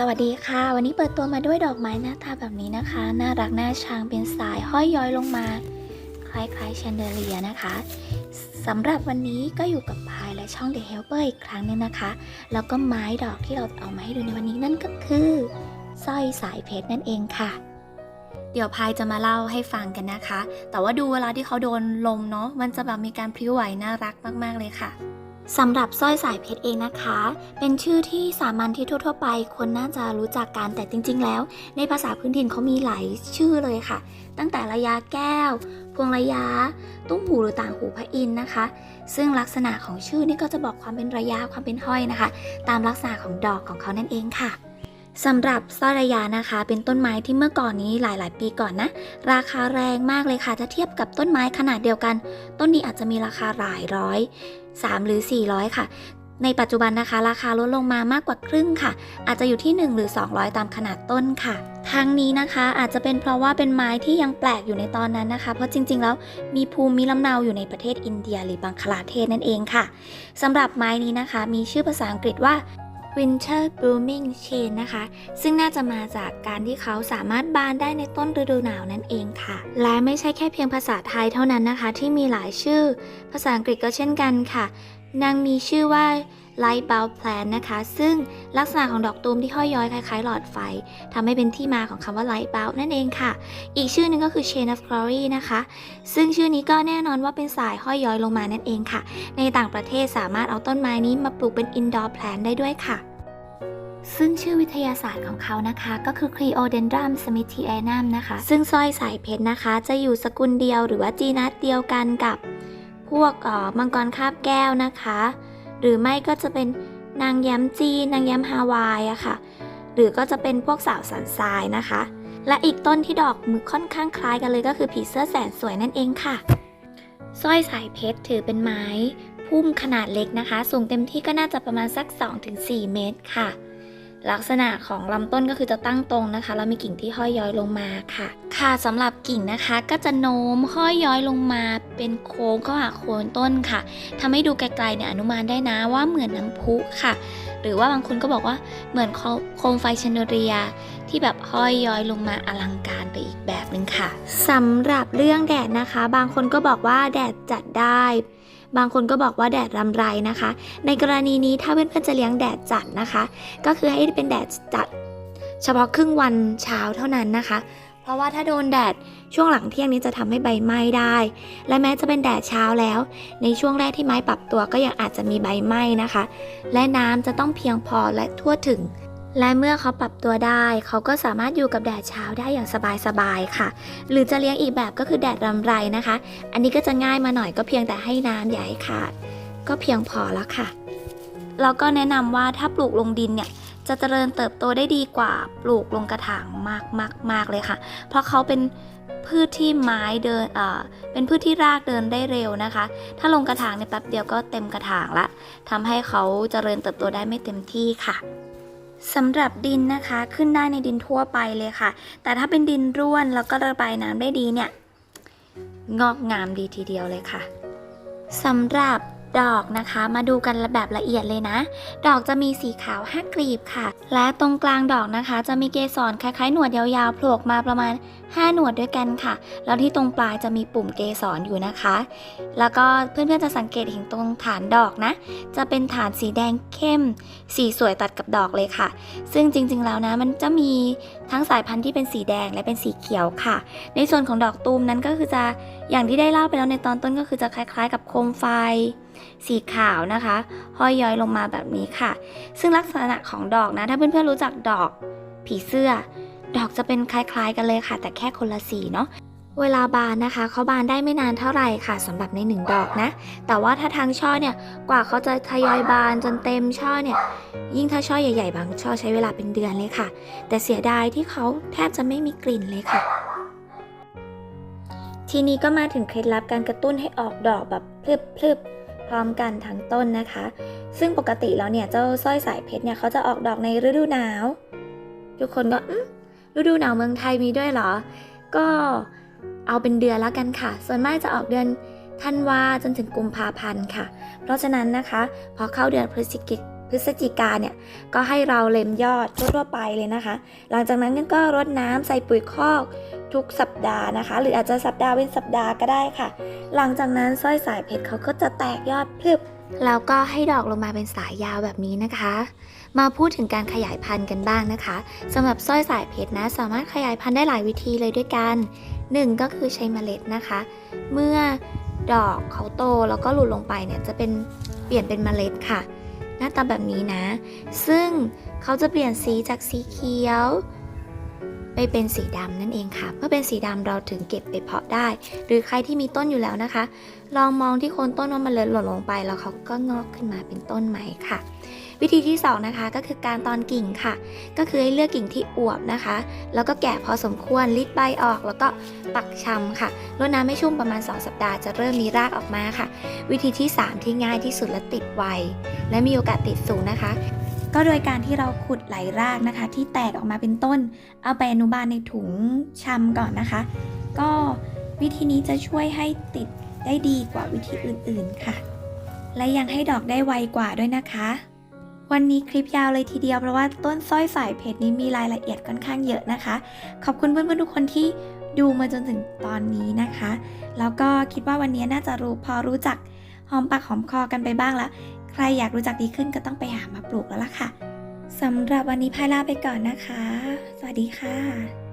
สวัสดีค่ะ วันนี้เปิดตัวมาด้วยดอกไม้หน้าตาแบบนี้นะคะ น่ารักน่าชังเป็นสายห้อยย้อยลงมา คล้ายๆแชนเดเลียนะคะสำหรับวันนี้ก็อยู่กับพายและช่อง The Helper อีกครั้งหนึงนะคะ แล้วก็ไม้ดอกที่เราเอามาให้ดูในวันนี้นั่นก็คือสร้อยสายเพชรนั่นเองค่ะ เดี๋ยวพายจะมาเล่าให้ฟังกันนะคะ แต่ว่าดูเวลาที่เขาโดนลมเนาะมันจะแบบมีการพลิ้วไหวน่ารักมากๆเลยค่ะ สำหรับสร้อยสายเพชรเองนะคะ เป็นชื่อที่สามัญที่ทั่ว ๆ ไป คนน่าจะรู้จักกันแต่จริง ๆ แล้ว ในภาษาพื้นถิ่นเขามีหลายชื่อเลยค่ะ ตั้งแต่ระยะแก้ว พวงระยะ ตุ้มหูหรือต่างหูพระอินนะคะ ซึ่งลักษณะของชื่อนี่ก็จะบอกความเป็นระยะความเป็นห้อยนะคะ ตามลักษณะของดอกของเขานั่นเองค่ะ สำหรับสร้อยระยะนะคะ เป็นต้นไม้ที่เมื่อก่อนนี้หลาย ๆ ปีก่อนนะ ราคาแรงมากเลยค่ะ ถ้าเทียบกับต้นไม้ขนาดเดียวกัน ต้นนี้อาจจะมีราคาหลายร้อย3หรือ 400 ค่ะ ในปัจจุบันนะคะ ราคาลดลงมามากกว่าครึ่งค่ะ อาจจะอยู่ที่ 1 หรือ 200 ตามขนาดต้นค่ะทั้งนี้นะคะอาจจะเป็นเพราะว่าเป็นไม้ที่ยังแปลกอยู่ในตอนนั้นนะคะ เพราะจริงๆ แล้วมีภูมิลำเนาอยู่ในประเทศอินเดียหรือบังคลาเทศนั่นเองค่ะสำหรับไม้นี้นะคะ มีชื่อภาษาอังกฤษว่า Winter Blooming Chain นะคะ ซึ่งน่าจะมาจากการที่เขาสามารถบานได้ในต้นฤดูหนาวนั่นเองค่ะ และไม่ใช่แค่เพียงภาษาไทยเท่านั้นนะคะ ที่มีหลายชื่อ ภาษาอังกฤษก็เช่นกันค่ะ นางมีชื่อว่า Light Bulb Plant นะคะ ซึ่งลักษณะของดอกตูมที่ห้อยย้อยคล้ายๆ หลอดไฟทำให้เป็นที่มาของคำว่า Light Bulb นั่นเองค่ะ อีกชื่อนึงก็คือ Chain of Glory นะคะ ซึ่งชื่อนี้ก็แน่นอนว่าเป็นสายห้อยย้อยลงมานั่นเองค่ะ ในต่างประเทศสามารถเอาต้นไม้นี้มาปลูกเป็น Indoor Plant ได้ด้วยค่ะซึ่งชื่อวิทยาศาสตร์ของเขานะคะ ก็คือ Cleodendrum smithianum นะคะ ซึ่งสร้อยสายเพชรนะคะ จะอยู่สกุลเดียวหรือว่าจีนัสเดียวกันกับพวกออมังกรคาบแก้วนะคะ หรือไม่ก็จะเป็นนางแย้มจีนนางแย้มฮาวายอะค่ะ หรือก็จะเป็นพวกสาวสันทรายนะคะ และอีกต้นที่ดอกมือค่อนข้างคล้ายกันเลยก็คือผีเสื้อแสนสวยนั่นเองค่ะสร้อยสายเพชรถือเป็นไม้พุ่มขนาดเล็กนะคะ สูงเต็มที่ก็น่าจะประมาณสัก 2-4 เมตรค่ะ ลักษณะของลำต้นก็คือจะตั้งตรงนะคะแล้วมีกิ่งที่ห้อยย้อยลงมาค่ะ ค่ะสำหรับกิ่งนะคะก็จะโน้มห้อยย้อยลงมาเป็นโค้งเข้าหาโคนต้นค่ะทำให้ดูไกลๆเนี่ยอนุมานได้นะว่าเหมือนน้ำพุค่ะ หรือว่าบางคนก็บอกว่าเหมือนโคมไฟชนเรียที่แบบห้อยย้อยลงมาอลังการไปอีกแบบหนึ่งค่ะสำหรับเรื่องแดดนะคะ บางคนก็บอกว่าแดดจัดได้ บางคนก็บอกว่าแดดรำไรนะคะ ในกรณีนี้ถ้าเพื่อนๆจะเลี้ยงแดดจัดนะคะ ก็คือให้เป็นแดดจัด เฉพาะครึ่งวันเช้าเท่านั้นนะคะ เพราะว่าถ้าโดนแดดช่วงหลังเที่ยงนี้จะทำให้ใบไหม้ได้ และแม้จะเป็นแดดเช้าแล้ว ในช่วงแรกที่ไม้ปรับตัวก็ยังอาจจะมีใบไหม้นะคะ และน้ำจะต้องเพียงพอและทั่วถึง และเมื่อเขาปรับตัวได้ เขาก็สามารถอยู่กับแดดเช้าได้อย่างสบายๆค่ะ หรือจะเลี้ยงอีกแบบก็คือแดดรำไรนะคะ อันนี้ก็จะง่ายมาหน่อยก็เพียงแต่ให้น้ำอย่าให้ขาดก็เพียงพอแล้วค่ะ แล้วก็แนะนำว่าถ้าปลูกลงดินเนี่ยจะเจริญเติบโตได้ดีกว่าปลูกลงกระถางมากมากมากเลยค่ะ เพราะเขาเป็นพืชที่ไม้เดินเอ่อเป็นพืชที่รากเดินได้เร็วนะคะ ถ้าลงกระถางในแป๊บเดียวก็เต็มกระถางละทำให้เขาเจริญเติบโตได้ไม่เต็มที่ค่ะ สำหรับดินนะคะขึ้นได้ในดินทั่วไปเลยค่ะ แต่ถ้าเป็นดินร่วนแล้วก็ระบายน้ำได้ดีเนี่ย งอกงามดีทีเดียวเลยค่ะสำหรับ ดอกนะคะ มาดูกันแบบละเอียดเลยนะ ดอกจะมีสีขาวห้ากลีบค่ะ และตรงกลางดอกนะคะ จะมีเกสรคล้ายๆ หนวดยาวๆโผล่ออกมาประมาณ 5 หนวดด้วยกันค่ะ แล้วที่ตรงปลายจะมีปุ่มเกสรอยู่นะคะ แล้วก็เพื่อนๆจะสังเกตเห็นตรงฐานดอกนะ จะเป็นฐานสีแดงเข้ม สีสวยตัดกับดอกเลยค่ะ ซึ่งจริงๆแล้วนะมันจะมีทั้งสายพันธุ์ที่เป็นสีแดงและเป็นสีเขียวค่ะ ในส่วนของดอกตูมนั้นก็คือจะอย่างที่ได้เล่าไปแล้วในตอนต้นก็คือจะคล้าย ๆ กับโคมไฟ สีขาวนะคะ ห้อยย้อยลงมาแบบนี้ค่ะ ซึ่งลักษณะของดอกนะ ถ้าเพื่อนๆรู้จักดอกผีเสื้อ ดอกจะเป็นคล้ายๆ กันเลยค่ะ แต่แค่คนละสีเนาะเวลาบานนะคะเขาบานได้ไม่นานเท่าไหร่ค่ะสำหรับในหนึ่งดอกนะ แต่ว่าถ้าทางช่อเนี่ยกว่าเขาจะทยอยบานจนเต็มช่อเนี่ย ยิ่งถ้าช่อใหญ่ๆ บางช่อใช้เวลาเป็นเดือนเลยค่ะ แต่เสียดายที่เขาแทบจะไม่มีกลิ่นเลยค่ะ ทีนี้ก็มาถึงเคล็ดลับการกระตุ้นให้ออกดอกแบบพลึบพลึบๆ พร้อมกันทั้งต้นนะคะ ซึ่งปกติแล้วเนี่ยเจ้าสร้อยสายเพชรเนี่ยเขาจะออกดอกในฤดูหนาว ทุกคนก็ฤดูหนาวเมืองไทยมีด้วยเหรอ ก็เอาเป็นเดือนแล้วกันค่ะ ส่วนมากจะออกเดือนธันวาจนถึงกุมภาพันธ์ค่ะ เพราะฉะนั้นนะคะ พอเข้าเดือนพฤศจิก พฤศจิกาเนี่ยก็ให้เราเล็มยอดทั่วๆไปเลยนะคะ หลังจากนั้นก็รดน้ำใส่ปุ๋ยคอกทุกสัปดาห์นะคะ หรืออาจจะสัปดาห์เว้นสัปดาห์ก็ได้ค่ะ หลังจากนั้นสร้อยสายเพชรเขาก็จะแตกยอดพลึบแล้วก็ให้ดอกลงมาเป็นสายยาวแบบนี้นะคะ มาพูดถึงการขยายพันธุ์กันบ้างนะคะสำหรับสร้อยสายเพชรนะ สามารถขยายพันธุ์ได้หลายวิธีเลยด้วยกันหนึ่งก็คือใช้เมล็ดนะคะ เมื่อดอกเขาโตแล้วก็หลุดลงไปเนี่ยจะเป็นเปลี่ยนเป็นเมล็ดค่ะ หน้าตาแบบนี้นะ ซึ่งเขาจะเปลี่ยนสีจากสีเขียว ไปเป็นสีดำนั่นเองค่ะ เมื่อเป็นสีดำเราถึงเก็บไปเพาะได้ หรือใครที่มีต้นอยู่แล้วนะคะ ลองมองที่โคนต้นว่ามันเล็ดหล่นลงไป แล้วเขาก็งอกขึ้นมาเป็นต้นใหม่ค่ะ วิธีที่สองนะคะก็คือการตอนกิ่งค่ะ ก็คือให้เลือกกิ่งที่อวบนะคะ แล้วก็แก่พอสมควรรีดใบออก แล้วก็ปักชำค่ะรดน้ำให้ชุ่มประมาณ 2 สัปดาห์จะเริ่มมีรากออกมาค่ะ วิธีที่ 3 ที่ง่ายที่สุดและติดไว และมีโอกาสติดสูงนะคะก็โดยการที่เราขุดไหลรากนะคะ ที่แตกออกมาเป็นต้น เอาไปอนุบาลในถุงชำก่อนนะคะ ก็วิธีนี้จะช่วยให้ติดได้ดีกว่าวิธีอื่นๆค่ะ และยังให้ดอกได้ไวกว่าด้วยนะคะ วันนี้คลิปยาวเลยทีเดียวเพราะว่าต้นสร้อยสายเพชรนี้มีรายละเอียดค่อนข้างเยอะนะคะ ขอบคุณเพื่อนๆทุกคนที่ดูมาจนถึงตอนนี้นะคะ แล้วก็คิดว่าวันนี้น่าจะรู้พอรู้จักหอมปากหอมคอกันไปบ้างแล้ว ใครอยากรู้จักดีขึ้นก็ต้องไปหามาปลูกแล้วล่ะค่ะสำหรับวันนี้พายลาไปก่อนนะคะ สวัสดีค่ะ